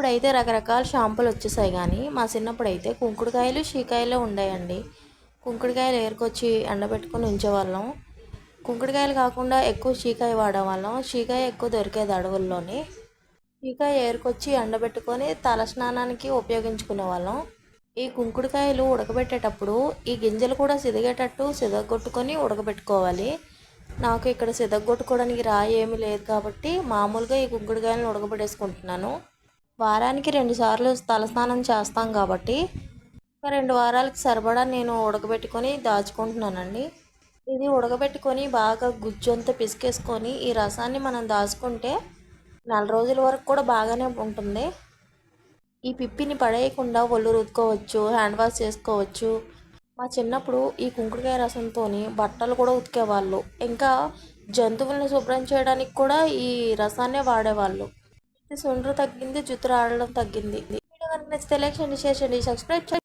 ఇప్పుడైతే రకరకాల షాంపులు వచ్చేసాయి కానీ మా చిన్నప్పుడు అయితే కుంకుడుకాయలు షీకాయలు ఉండేయండి. కుంకుడుకాయలు ఏరుకొచ్చి ఎండబెట్టుకొని ఉంచేవాళ్ళం. కుంకుడుకాయలు కాకుండా ఎక్కువ షీకాయ వాడేవాళ్ళం షీకాయ ఎక్కువ దొరికేది అడవుల్లోని. షీకాయ ఏరుకొచ్చి ఎండబెట్టుకొని తలస్నానానికి ఉపయోగించుకునే వాళ్ళం ఈ కుంకుడుకాయలు ఉడకబెట్టేటప్పుడు ఈ గింజలు కూడా సిదిగేటట్టు సిదగొట్టుకొని ఉడకబెట్టుకోవాలి. నాకు ఇక్కడ సిదగొట్టుకోవడానికి రాయి ఏమీ లేదు కాబట్టి మామూలుగా ఈ కుంకుడుకాయలను ఉడకబెట్టేసుకుంటున్నాను. వారానికి రెండుసార్లు తలస్నానం చేస్తాం కాబట్టి ఒక రెండు వారాలకు సరిపడా నేను ఉడకబెట్టుకొని దాచుకుంటున్నానండి. ఇది ఉడకబెట్టుకొని బాగా గుజ్జంతా పిసికేసుకొని ఈ రసాన్ని మనం దాచుకుంటే నెల రోజుల వరకు కూడా బాగానే ఉంటుంది. ఈ పిప్పిని పడేయకుండా ఒళ్ళు రుద్దుకోవచ్చు హ్యాండ్ వాష్ చేసుకోవచ్చు. మా చిన్నప్పుడు ఈ కుంకుడుకాయ రసంతో బట్టలు కూడా ఉతికేవాళ్ళు. ఇంకా జంతువులను శుభ్రం చేయడానికి కూడా ఈ రసాన్నే వాడేవాళ్ళు. సొండ్రు తగ్గింది జుత్తు రావడం తగ్గింది. వీడియో కనుక నచ్చితే లైక్ చేయండి షేర్ చేయండి సబ్స్క్రైబ్ చేయండి.